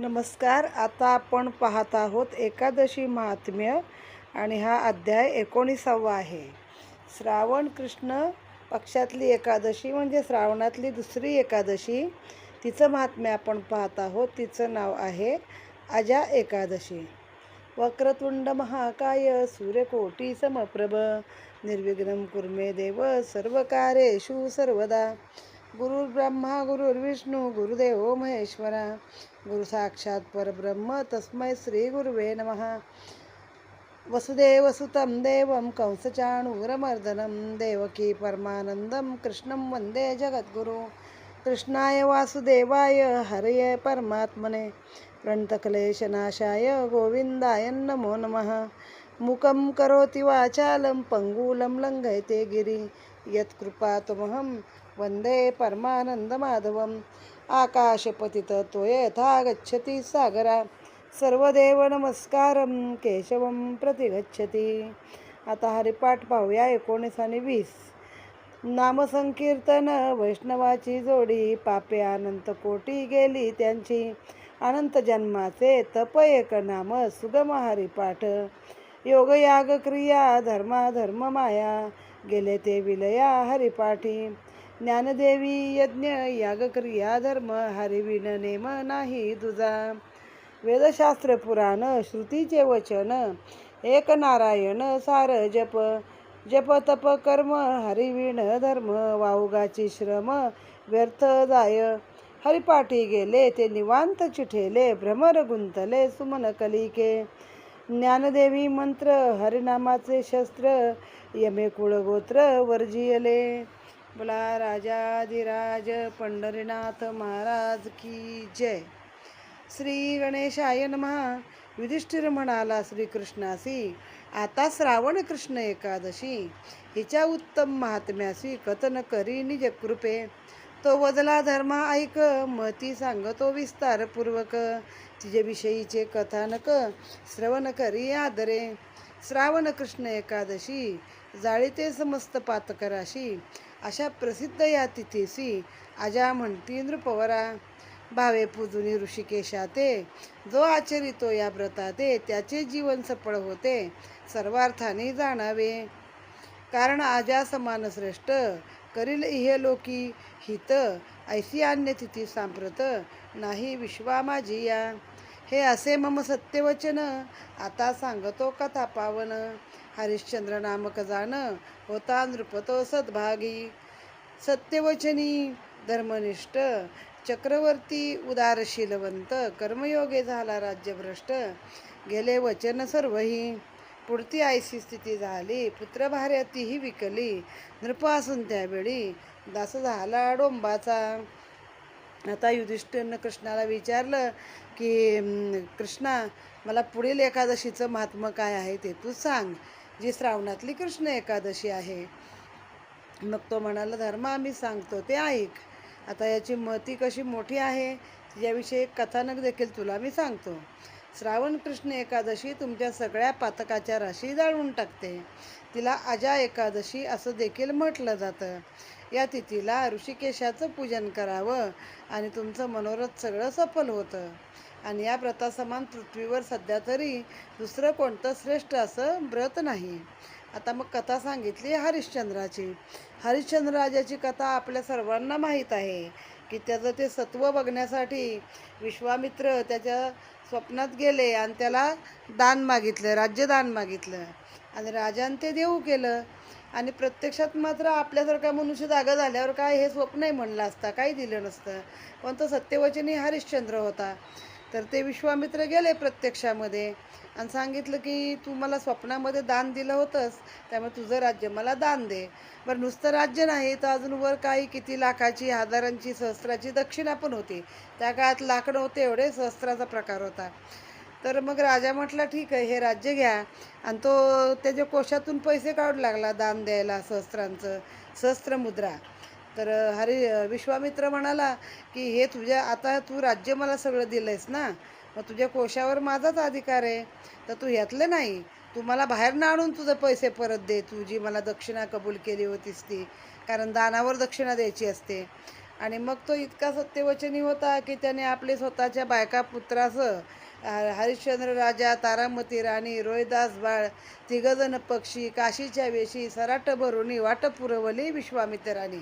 नमस्कार आता आपण पाहत आहोत एकादशी महात्म्य आणि हा अध्याय एकोणीसावा आहे. श्रावण कृष्ण पक्षातली एकादशी म्हणजे श्रावणातली दुसरी एकादशी तिचं महात्म्य आपण पाहत आहोत. तिचं नाव आहे अजा एकादशी. वक्रतुंड महाकाय सूर्यकोटी समप्रभ निर्विघ्नम कुर्मे देव सर्वकार्येषु सर्वदा. गुरुर्ब्रह्मा गुरुर्विष्णू गुरुदेव महेश्वरा गुरु साक्षात परब्रह्म तस्मै श्री गुरुवे नमः. वसुदेवसुतं देवं कंसचाणूरमर्दनं देवकी परमानन्दं कृष्णं वन्दे जगद्गुरु. कृष्णाय वासुदेवाय हरये परमात्मने. प्रणतक्लेशनाशाय गोविन्दाय नमो नमः. मुखं करोति वाचालं पङ्गूलं लङ्घयते गिरि. यत्कृपातमहं वन्दे परमानन्दमाधवम् आकाशपतितत्व यथा गच्छति सागरा. सर्वदेव केशवं प्रति गच्छति आता हरिपाठ पाहूया एकोणीस आणि वीस. नामसंकीर्तन वैष्णवाची जोडी पापे अनंत कोटी गेली त्यांची. अनंत जन्माचे तप एक नाम सुगम हरिपाठ. योगयाग क्रिया धर्मा धर्म माया. गेले ते विलया हरिपाठी. ज्ञानदेवी यज्ञ यागक्रिया धर्म हरिविण नेम नाही तुझा. वेदशास्त्र पुराण श्रुतीचे वचन एक नारायण सार जप. जप तप कर्म हरिविण धर्म वाहुगाची श्रम व्यर्थ जाय. हरिपाठी गेले ते निवांत चिठेले भ्रमर गुंतले सुमन कलिके. ज्ञानदेवी मंत्र हरिनामाचे शस्त्र यमे कुळगोत्र वर्जियले. बोला राजाधिराज पंढरीनाथ महाराज की जय. श्री गणेशाय महा युधिष्ठिर म्हणाला श्रीकृष्णासी आता श्रावण कृष्ण एकादशी. हिच्या उत्तम महात्म्यासी कथन करी निज कृपे. तो वदला धर्म ऐक मती सांगतो विस्तारपूर्वक. तिच्याविषयीचे कथानक श्रवण करी आदरे. श्रावण कृष्ण एकादशी जाळीते समस्त पातकराशी. अशा प्रसिद्ध या तिथीसी आजा म्हणती नृपवरा भावे पूजुनी ऋषिकेशाते जो आचरितो या व्रताते त्याचे जीवन सफळ होते सर्वार्थाने जाणावे. कारण आजा समान श्रेष्ठ करील इहे लोकी हित ऐसी अन्य तिथी सांप्रत नाही विश्वा माझी या. हे असे मम सत्यवचन. आता सांगतो कथा पावन हरिश्चंद्र नामक जाण होता नृपतो सद्भागी. सत्यवचनी धर्मनिष्ठ चक्रवर्ती उदारशीलवंत कर्मयोगे झाला राज्यभ्रष्ट. गेले वचन सर्वही. पुढती आयसी स्थिती झाली. पुत्रभार्यातीही विकली. नृप असून त्यावेळी दास झाला डोंबाचा. आता युधिष्ठिरनं कृष्णाला विचारलं की कृष्णा मला पुढील एकादशीचं महात्मं काय आहे ते तू सांग. जी श्रावणातली कृष्ण एकादशी आहे. मग तो म्हणाला धर्मा मी सांगतो ते ऐक. आता याची महती कशी मोठी आहे याविषयी कथानक देखील तुला मी सांगतो. श्रावण कृष्ण एकादशी तुमच्या सगळ्या पातकाच्या राशी जाळून टाकते. तिला अजा एकादशी असं देखील म्हटलं जातं. या तिथीला ऋषिकेशाचं पूजन करावं आणि तुमचं मनोरथ सगळं सफल होतं. आणि या व्रतासमान पृथ्वीवर सध्या तरी दुसरं कोणतं श्रेष्ठ असं व्रत नाही. आता मग कथा सांगितली हरिश्चंद्राची. हरिश्चंद्र राजाची कथा आपल्या सर्वांना माहीत आहे की त्याचं ते सत्व बघण्यासाठी विश्वामित्र त्याच्या स्वप्नात गेले आणि त्याला दान मागितलं राज्यदान मागितलं. आणि राजाने ते देऊ केलं. आणि प्रत्यक्षात मात्र आपल्यासारखा मनुष्य जागा झाल्यावर काय हे स्वप्नही म्हणलं असता काही दिलं नसतं. पण तो सत्यवचनी हरिश्चंद्र होता. तर ते विश्वामित्र गेले प्रत्यक्षामध्ये आणि सांगितलं की तू मला स्वप्नामध्ये दान दिलं होतंस त्यामुळे तुझं राज्य मला दान दे. बरं नुसतं राज्य नाही तर अजून वर काही किती लाखाची हजारांची सहस्राची दक्षिणा पण होती. त्या काळात लाकडं होते एवढे सहस्त्राचा प्रकार होता. तर मग राजा म्हटला ठीक आहे हे राज्य घ्या. आणि तो त्याच्या कोशातून पैसे काढू लागला दान द्यायला सहस्त्रांचं सहस्त्र मुद्रा. तर हरी विश्वामित्र म्हणाला की हे तुझ्या आता तू राज्य मला सगळं दिलं आहेस ना? मग तुझ्या कोशावर माझाच अधिकार आहे. तर तू ह्यातलं नाही. तू मला बाहेरनं आणून तुझं पैसे परत दे. तू जी मला दक्षिणा कबूल केली होतीस ती. कारण दानावर दक्षिणा द्यायची असते. आणि मग तो इतका सत्यवचनी होता की त्याने आपले स्वतःच्या बायका पुत्रासह हरिश्चंद्र राजा तारामती राणी रोहिदास बाळ तिघजण पक्षी काशीच्या वेशी सराट भरुणी वाट पुरवली विश्वामित्राने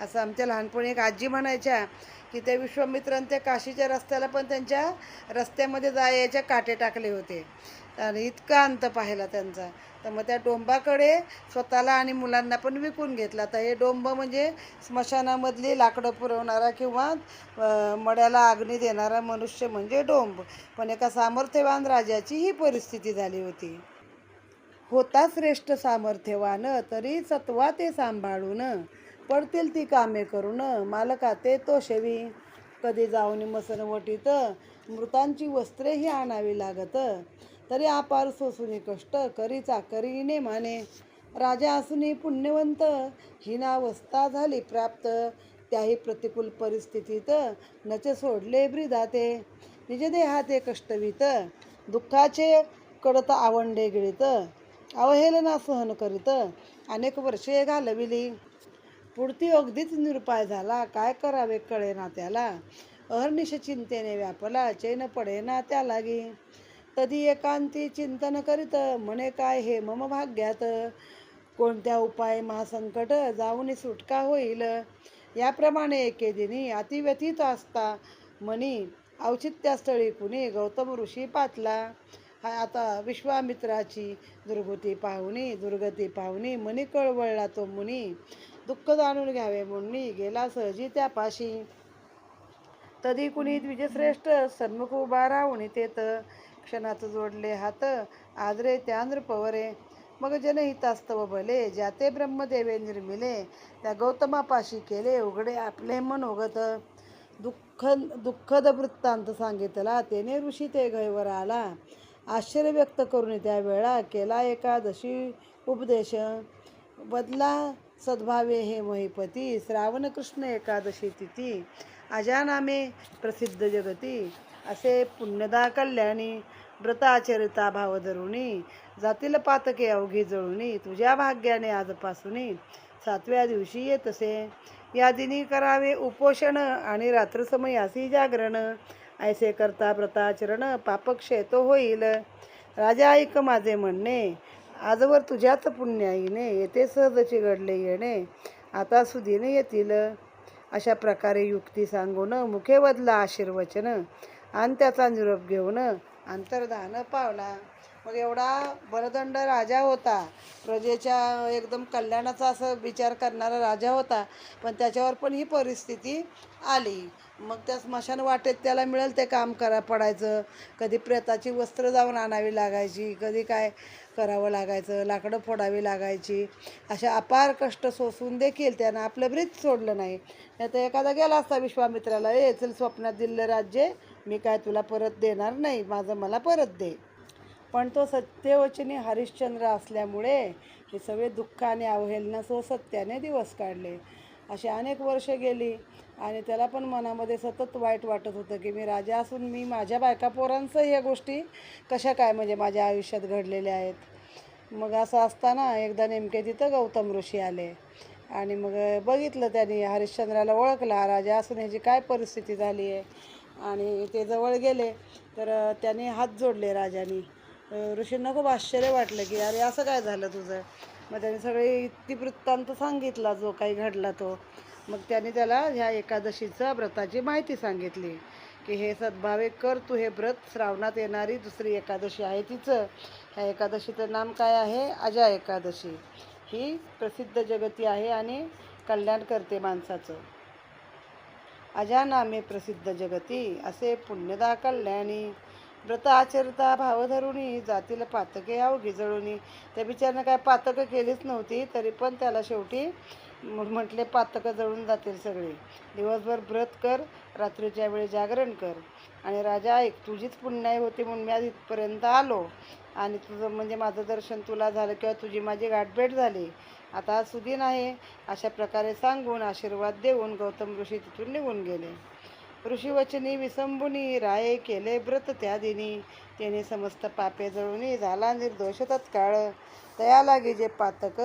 असं आमच्या लहानपणी एक आजी म्हणायच्या की त्या विश्वामित्रांनी त्या काशीच्या रस्त्याला पण त्यांच्या रस्त्यामध्ये जायच्या काटे टाकले होते. आणि इतका अंत पाहिला त्यांचा. तर मग त्या डोंबाकडे स्वतःला आणि मुलांना पण विकून घेतला. तर हे डोंब म्हणजे स्मशानामधली लाकडं पुरवणारा किंवा मड्याला अग्नी देणारा मनुष्य म्हणजे डोंब. पण एका सामर्थ्यवान राजाची ही परिस्थिती झाली होती. होता श्रेष्ठ सामर्थ्यवान तरी सत्वा ते सांभाळून पडतील ती कामे करून मालका ते तो शेवी. कधी जाऊन मसनवटीत मृतांची वस्त्रेही आणावी लागत. तरी आपारसो सोसूनी कष्ट करी करीने माने. राजा असूनही पुण्यवंत हिनावस्था झाली प्राप्त. त्याही प्रतिकूल परिस्थितीत नचे सोडले ब्रिदाते. निजदेहाते कष्टवीत दुःखाचे कडत आवंडे गिळीत. अवहेलना सहन करीत अनेक वर्षे घालविली. पुढती अगदीच निरुपाय झाला काय करावे कळेना त्याला. अहर्निश चिंतेने व्यापला चैन पडेना त्या लागी तधी एकांती चिंतन करीत म्हणे काय हे मम भाग्यात? कोणत्या उपाय महासंकट जाऊन सुटका होईल? याप्रमाणे एके दिनी अतिव्यथित असता. मनी औचित्यास्थळी कुणी गौतम ऋषी पातला? हा आता विश्वामित्राची दुर्गती पाहुणी दुर्गती पाहुणी मनी कळवळला तो मुनी. दुःख जाणून घ्यावे मुनी गेला सहजी त्यापाशी. तधी कुणी द्विजश्रेष्ठ सन्मुख उभा राहून तेत क्षणात जोडले हात आदरे त्या नृपवरे मग जनहितास्तव भले ज्याते ब्रह्मदेवे निर्मिले त्या गौतमापाशी केले उघडे आपले मन उगत दुःख दुःखद वृत्तांत सांगितला तेने ऋषी ते गैवर आला. आश्चर्य व्यक्त करून त्या वेळा केला एकादशी उपदेश. बदला सद्भावे हे महिपती श्रावण कृष्ण एकादशी तिथी. अजानामे प्रसिद्ध जगती. असे पुण्यदा कल्याणी व्रताचरिता भावधरुणी जातील पातके अवघी जळुनी तुझ्या भाग्याने आजपासूनी सातव्या दिवशी येत असे या दिनी करावे उपोषण आणि रात्रसमयासी जागरण. ऐसे करता व्रताचरण पापक्षेतो होईल. राजा ऐक माझे म्हणणे. आजवर तुझ्याच पुण्याईने येते सहजची घडले येणे आता सुदीने येतील. अशा प्रकारे युक्ती सांगून मुखे बदला आशीर्वचन. आणि त्याचा निरोप घेऊन अंतर्धान पावला. मग एवढा बलदंड राजा होता. प्रजेच्या एकदम कल्याणाचा असं विचार करणारा राजा होता. पण त्याच्यावर पण ही परिस्थिती आली. मग त्या स्मशान वाटेत त्याला मिळेल ते काम करा पडायचं. कधी प्रेताची वस्त्र जाऊन आणावी लागायची कधी काय करावं लागायचं लाकडं फोडावी लागायची. अशा अपार कष्ट सोसून देखील त्यानं आपलं ब्रीत सोडलं नाही. नाही तर एखादा गेला असता विश्वामित्राला ए चल स्वप्नात दिलं राज्य मी काय तुला परत देणार नाही माझं मला परत दे. पण तो सत्यवचनी हरिश्चंद्र असल्यामुळे हे सगळे दुःख आणि अवहेलना सो सत्याने दिवस काढले. अशी अनेक वर्ष गेली आणि त्याला पण मनामध्ये सतत वाईट वाटत होतं की मी राजा असून मी माझ्या बायका पोरांचं ह्या गोष्टी कशा काय म्हणजे माझ्या आयुष्यात घडलेल्या आहेत. मग असं असताना एकदा नेमके तिथं गौतम ऋषी आले आणि मग बघितलं त्यांनी हरिश्चंद्राला ओळखला राजा असून ह्याची काय परिस्थिती झाली आहे आणि ते जवळ गेले तर त्याने हात जोडले राजाने. ऋषींना खूप आश्चर्य वाटलं की अरे असं काय झालं तुझं? मग त्याने सगळे इतिवृत्तांत सांगितला जो काही घडला तो. मग त्याने त्याला ह्या एकादशीचा व्रताची माहिती सांगितली की हे सद्भावे कर तू हे व्रत श्रावणात येणारी दुसरी एकादशी आहे तिचं. ह्या एकादशीचं नाम काय आहे? अजा एकादशी. ही प्रसिद्ध जगती आहे आणि कल्याण करते माणसाचं. अजानामे प्रसिद्ध जगती असे पुण्यदा कल्याणी व्रत आचरता भावधरुणी जातील पातके अवघी जळुनी. त्या बिचारनं काय पातकं केलीच नव्हती तरी पण त्याला शेवटी म्हटले पातकं जळून जातील सगळे. दिवसभर व्रत कर रात्रीच्या वेळी जागरण कर. आणि राजा ऐक तुझीच पुण्याई होती म्हणून मी आज इथपर्यंत आलो. आणि तुझं म्हणजे माझं दर्शन तुला झालं किंवा तुझी माझी गाठभेट झाली. आता सुदीन आहे. अशा प्रकारे सांगून आशीर्वाद देऊन गौतम ऋषी तिथून निघून गेले. ऋषीवचनी विसंबुनी राये केले व्रत त्या दिनी. त्याने समस्त पापे जळूनी झाला निर्दोष तत्काळ. तया लागे जे पातक.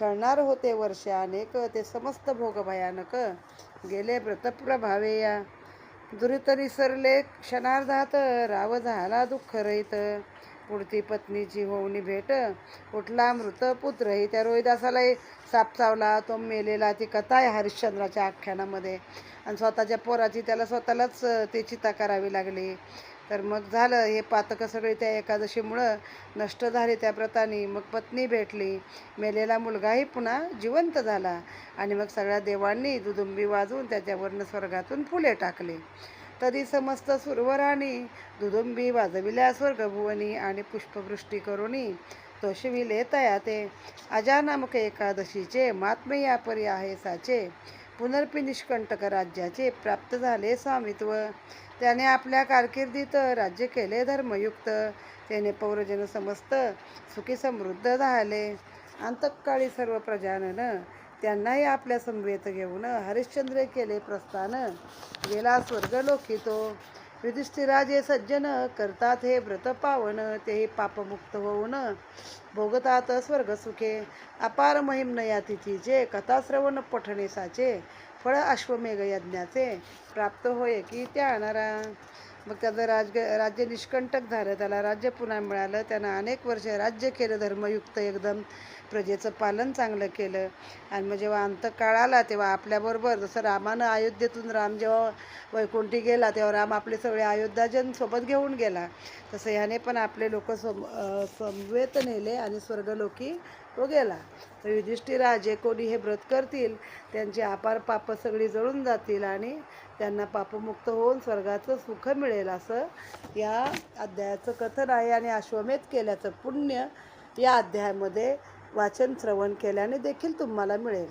छळणार होते वर्ष अनेक. ते समस्त भोग भयानक. गेले व्रतप्रभावे या. दुरित निसरले क्षणार्धात. राव झाला दुःख रहित पुढती पत्नीची होऊनी भेट. उठला मृत पुत्रही त्या रोहिदासालाही साप चावला तो मेलेला ती कथा आहे हरिश्चंद्राच्या आख्यानामध्ये. आणि स्वतःच्या पोराची त्याला स्वतःलाच ती चिता करावी लागली. तर मग झालं हे पातकं सगळी त्या एकादशीमुळं नष्ट झाली त्या व्रतानी. मग पत्नी भेटली. मेलेला मुलगाही पुन्हा जिवंत झाला. आणि मग सगळ्या देवांनी दुदुंबी वाजवून त्याच्यावरनं स्वर्गातून फुले टाकले. तरी समस्त सुरवरानी दुदुंबी वाजविल्या स्वर्गभुवनी आणि पुष्पवृष्टी करुणी तोषविले तया ते अजानामक एकादशीचे महात्मे यापरी आहे साचे. पुनर्पी निष्कंटक राज्याचे प्राप्त झाले स्वामित्व. त्याने आपल्या कारकिर्दीत राज्य केले धर्मयुक्त. त्याने पौरजन समस्त सुखी समृद्ध झाले. अंतकाळी सर्व प्रजानन त्यांनाही आपल्या समवेत घेऊन हरिश्चंद्र केले प्रस्थान. गेला स्वर्गलोकी तो. युधिष्ठिराजे सज्जन करतात हे व्रत पावन तेही पापमुक्त होऊन भोगतात स्वर्ग सुखे. अपार महिम या तिथीचे कथाश्रवण पठणेसाचे फळ अश्वमेघ यज्ञाचे. प्राप्त होय की त्या आणारा मग त्याचं राजग राज्य निष्कंटक झालं. त्याला राज्य पुन्हा मिळालं. त्यानं अनेक वर्ष राज्य केलं धर्मयुक्त एकदम प्रजेचं पालन चांगलं केलं. आणि मग जेव्हा अंतकाळ आला तेव्हा आपल्याबरोबर जसं रामानं अयोध्येतून राम जेव्हा वैकुंठी गेला तेव्हा राम आपले सगळे अयोध्याजन सोबत घेऊन गेला. तसं ह्याने पण आपले लोक सम समवेत नेले आणि स्वर्गलोकी तो गेला. तर युधिष्ठिरा जे कोणी हे व्रत करतील त्यांची आपार पापं सगळी जळून जातील आणि त्यांना पापमुक्त होऊन स्वर्गाचं सुख मिळेल असं या अध्यायाचं कथन आहे आणि अश्वमेध केल्याचं पुण्य या अध्यायामध्ये वाचन श्रवण केल्याने देखील तुम्हाला मिळेल.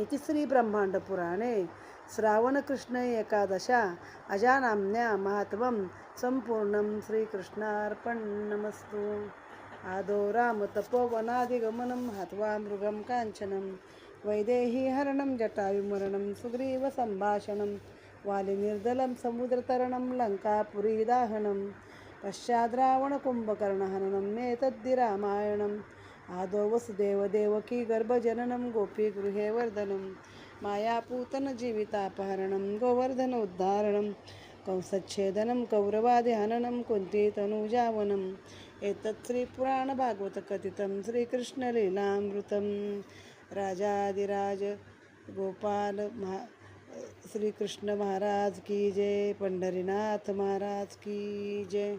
इति श्री ब्रह्मांड पुराणे. श्रावण कृष्ण एकादशा. अजानाम्न्या महात्मं संपूर्णं श्रीकृष्णार्पणमस्तु. आदो राम तपोवनादिगमनं हत्वा मृगं काञ्चनं वैदेही हरणं जटायुमरणं सुग्रीवसम्भाषणं वालिनिर्दलं समुद्रतरणं लङ्कापुरीदाहनं पश्चाद्रावणकुम्भकर्णहननं एतद्धि रामायणम् आदौ वसुदेवदेवकी गर्भजननं गोपीगृहे वर्धनं मायापूतनजीवितापहरणं गोवर्धनोद्धारणं कंसच्छेदनं कौरवादिहननं कुन्तीतनूजावनम् एतत् श्रीपुराणभागवतकथितं श्रीकृष्णलीलामृतं राजाधिराज गोपाल महा श्रीकृष्ण महाराज की जय पंढरीनाथ महाराज की जय।